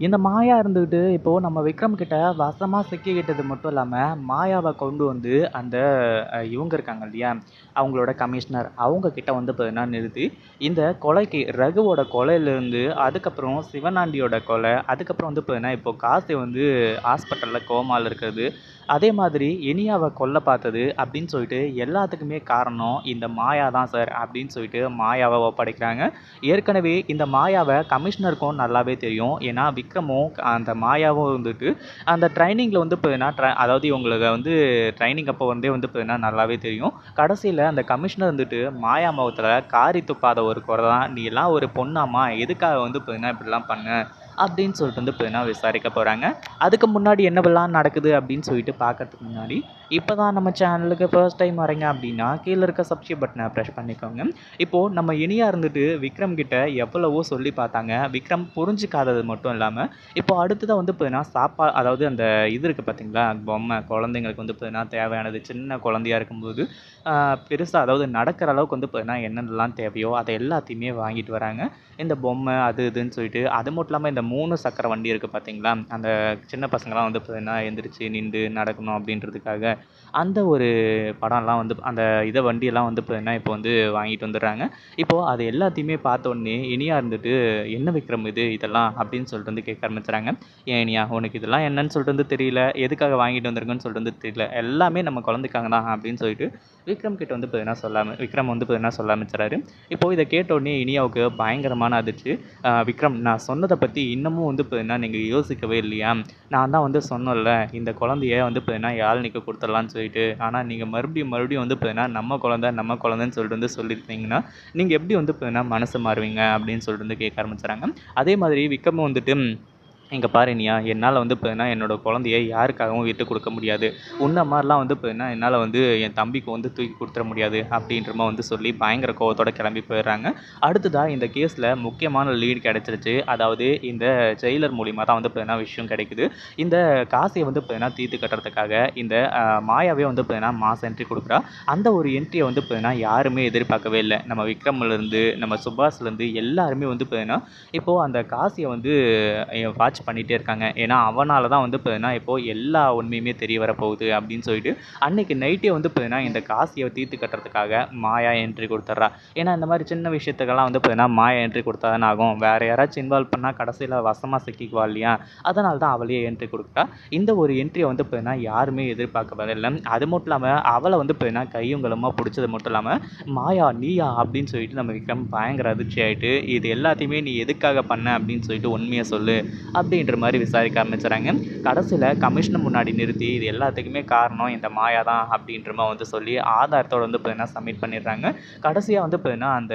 இந்த மாயா இருந்துக்கிட்டு இப்போது நம்ம விக்ரம் கிட்ட வசமாக சிக்கிக்கிட்டது மட்டும் இல்லாமல் மாயாவை கொண்டு வந்து அந்த இவங்க இருக்காங்க இல்லையா? அவங்களோட கமிஷனர் அவங்க கிட்ட வந்து பார்த்தீங்கன்னா நிறுத்தி இந்த கொலைக்கு ரகுவோட கொலையிலேருந்து அதுக்கப்புறம் சிவனாண்டியோட கொலை அதுக்கப்புறம் வந்து பார்த்தீங்கன்னா இப்போ காசி வந்து ஹாஸ்பிட்டலில் கோமாவில் இருக்கிறது. அதே மாதிரி இனியாவை கொல்ல பார்த்தது அப்படின்னு சொல்லிட்டு எல்லாத்துக்குமே காரணம் இந்த மாயா தான் சார் அப்படின்னு சொல்லிட்டு மாயாவை ஒப்படைக்கிறாங்க. ஏற்கனவே இந்த மாயாவை கமிஷனருக்கும் நல்லாவே தெரியும். ஏன்னா விக்ரமும் அந்த மாயாவும் இருந்துட்டு அந்த ட்ரைனிங்கில் வந்து பார்த்தீங்கன்னா ட்ர அதாவது இவங்களுக்கு வந்து ட்ரைனிங் அப்போ வந்தே வந்து பார்த்தீங்கன்னா நல்லாவே தெரியும். கடைசியில் அந்த கமிஷனர் வந்துட்டு மாயா முகத்தில் காரி துப்பாத ஒரு குறை தான் நீ எல்லாம் ஒரு பொண்ணாமா எதுக்காக வந்து பார்த்தீங்கன்னா இப்படிலாம் பண்ண? அப்படின்னு சொல்லிட்டு வந்து பார்த்தீங்கன்னா விசாரிக்க போகிறாங்க அதுக்கு முன்னாடி என்னவெல்லாம் நடக்குது அப்படின்னு சொல்லிட்டு பார்க்கறதுக்கு முன்னாடி இப்போ தான் நம்ம சேனலுக்கு ஃபர்ஸ்ட் டைம் வரீங்க அப்படின்னா கீழே இருக்க சப்ஸ்கிரைப் பட்டனை ப்ரெஷ் பண்ணிக்கோங்க. இப்போது நம்ம இனியாக இருந்துட்டு விக்ரம் கிட்ட எவ்வளவோ சொல்லி பார்த்தாங்க. விக்ரம் புரிஞ்சுக்காதது மட்டும் இல்லாமல் இப்போ அடுத்ததாக வந்து பார்த்தீங்கன்னா சாப்பா அதாவது அந்த இது இருக்குது பார்த்தீங்களா பொம்மை குழந்தைங்களுக்கு வந்து பார்த்தீங்கன்னா தேவையானது சின்ன குழந்தையா இருக்கும்போது பெருசாக அதாவது நடக்கிற அளவுக்கு வந்து பார்த்தீங்கன்னா என்னென்னலாம் தேவையோ அதை எல்லாத்தையுமே வாங்கிட்டு வராங்க. இந்த பொம்மை அது இதுன்னு சொல்லிட்டு அது மட்டும் இல்லாமல் இந்த மூணு சக்கர வண்டி இருக்குது பார்த்தீங்களா அந்த சின்ன பசங்களாம் வந்து பார்த்தீங்கன்னா எழுந்திரிச்சி நின்று நடக்கணும் அப்படின்றதுக்காக அந்த ஒரு படம்லாம் வந்து அந்த இதை வண்டியெல்லாம் வந்து பார்த்தீங்கன்னா இப்போ வந்து வாங்கிட்டு வந்துடுறாங்க. இப்போது அது எல்லாத்தையுமே பார்த்தோன்னே இனியாக இனியா இருந்துட்டு என்ன விக்ரம் இது? இதெல்லாம்? அப்படின்னு சொல்லிட்டு வந்து கேட்க ஆரம்பிச்சுறாங்க. ஏன் இனியா உனக்கு இதெல்லாம் என்னன்னு சொல்லிட்டு வந்து தெரியல. எதுக்காக வாங்கிட்டு வந்திருக்குன்னு சொல்லிட்டு வந்து தெரியல. எல்லாமே நம்ம குழந்தைக்காக தான் அப்படின்னு சொல்லிட்டு விக்ரம் கிட்ட வந்து பார்த்திங்கன்னா சொல்லாம விக்ரம் வந்து பார்த்திங்கன்னா சொல்ல ஆரம்பிச்சுறாரு. இப்போது இதை கேட்ட உடனே இனியாவுக்கு பயங்கரமான அதிர்ச்சி. விக்ரம் நான் சொன்னதை பற்றி இன்னமும் வந்து பார்த்தீங்கன்னா நீங்கள் யோசிக்கவே இல்லையா? நான் தான் வந்து சொன்னோம்ல இந்த குழந்தைய வந்து பார்த்தீங்கன்னா யாழ்னிக்கு கொடுத்துடலான்னு சொல்லிட்டு. ஆனால் நீங்கள் மறுபடியும் மறுபடியும் வந்து பார்த்தீங்கன்னா நம்ம குழந்தை நம்ம குழந்தைன்னு சொல்லிட்டு வந்து சொல்லியிருந்தீங்கன்னா நீங்கள் எப்படி வந்து பார்த்தீங்கன்னா மனசு மாறுவீங்க அப்படின்னு சொல்லிட்டு வந்து கேட்க ஆரம்பிச்சுறாங்க அதே மாதிரி விக்ரமும் வந்துட்டு இங்கே பாரு என்னால் வந்து பார்த்தீங்கன்னா என்னோட குழந்தைய யாருக்காகவும் விட்டு கொடுக்க முடியாது. உன்ன மாதிரிலாம் வந்து பார்த்தீங்கன்னா என்னால் வந்து என் தம்பிக்கு வந்து தூக்கி கொடுத்துட முடியாது அப்படின்றமா வந்து சொல்லி பயங்கர கோவத்தோடு கிளம்பி போயிடுறாங்க. அடுத்ததாக இந்த கேஸில் முக்கியமான லீட் கிடச்சிருச்சு. அதாவது இந்த ஜெயிலர் மூலிமா தான் வந்து பார்த்தீங்கன்னா விஷயம் கிடைக்குது. இந்த காசையை வந்து பார்த்தீங்கன்னா தீர்த்து கட்டுறதுக்காக இந்த மாயாவே வந்து பார்த்தீங்கன்னா மாஸ் என்ட்ரி கொடுக்குறா. அந்த ஒரு என்ட்ரியை வந்து பார்த்தீங்கன்னா யாருமே எதிர்பார்க்கவே இல்லை. நம்ம விக்ரம்லேருந்து நம்ம சுபாஷ்லேருந்து எல்லாருமே வந்து பார்த்தீங்கன்னா இப்போது அந்த காசியை வந்து வாட்ச் பண்ணிகிட்டே இருக்காங்க. ஏன்னா அவனால் தான் வந்து பார்த்தீங்கன்னா இப்போது எல்லா உண்மையுமே தெரிய வரப்போகுது அப்படின்னு சொல்லிட்டு அன்னைக்கு நைட்டே வந்து பார்த்தீங்கன்னா இந்த காசியை தீர்த்து கட்டுறதுக்காக மாயா என்ட்ரி கொடுத்துட்றா. ஏன்னா இந்த மாதிரி சின்ன விஷயத்துக்கெல்லாம் வந்து பார்த்தீங்கன்னா மாயா என்ட்ரி கொடுத்தா தானே ஆகும். வேறு யாராச்சும் இன்வால்வ் பண்ணால் கடைசியில் வசமாக சிக்கிக்குவா இல்லையா? அதனால தான் அவளையே என்ட்ரி கொடுத்தா இந்த ஒரு என்ட்ரியை வந்து பார்த்தீங்கன்னா யாருமே எதிர்பார்க்க இல்லை. அது மட்டும் இல்லாமல் அவளை வந்து பார்த்தீங்கன்னா கையுங்களுமாக பிடிச்சது மட்டும் இல்லாமல் மாயா நீயா அப்படின்னு சொல்லிட்டு நம்ம விக்ரம் பயங்கர அதிர்ச்சி ஆகிட்டு இது எல்லாத்தையுமே நீ எதுக்காக பண்ண அப்படின்னு சொல்லிட்டு உண்மையை சொல்லு. அப்படின்ற மாதிரி விசாரிக்க ஆரம்பிச்சுறாங்க கடைசியில் கமிஷனை முன்னாடி நிறுத்தி இது எல்லாத்துக்குமே காரணம் இந்த மாயா தான் அப்படின்ற மாதிரி வந்து சொல்லி ஆதாரத்தோட வந்து பார்த்தீங்கன்னா சப்மிட் பண்ணிடுறாங்க. கடைசியாக வந்து பார்த்தீங்கன்னா அந்த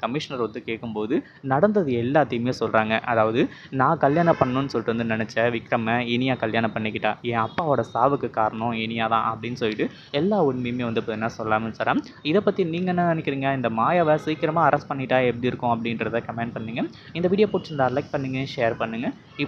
கமிஷனர் வந்து கேட்கும்போது நடந்தது எல்லாத்தையுமே சொல்கிறாங்க அதாவது நான் கல்யாணம் பண்ணணும்னு சொல்லிட்டு வந்து நினச்ச விக்ரமை இனியா கல்யாணம் பண்ணிக்கிட்டா. என் அப்பாவோட சாவுக்கு காரணம் இனியா தான் அப்படின்னு சொல்லிட்டு எல்லா உண்மையுமே வந்து பார்த்தீங்கன்னா சொல்ல ஆரம்பிச்சிடறான் இதை பற்றி நீங்கள் என்ன நினைக்கிறீங்க? இந்த மாயாவை சீக்கிரமாக அரெஸ்ட் பண்ணிட்டா எப்படி இருக்கும் அப்படின்றத கமெண்ட் பண்ணுங்கள் இந்த வீடியோ பிடிச்சிருந்தா லைக் பண்ணுங்கள் ஷேர் பண்ணுங்கள்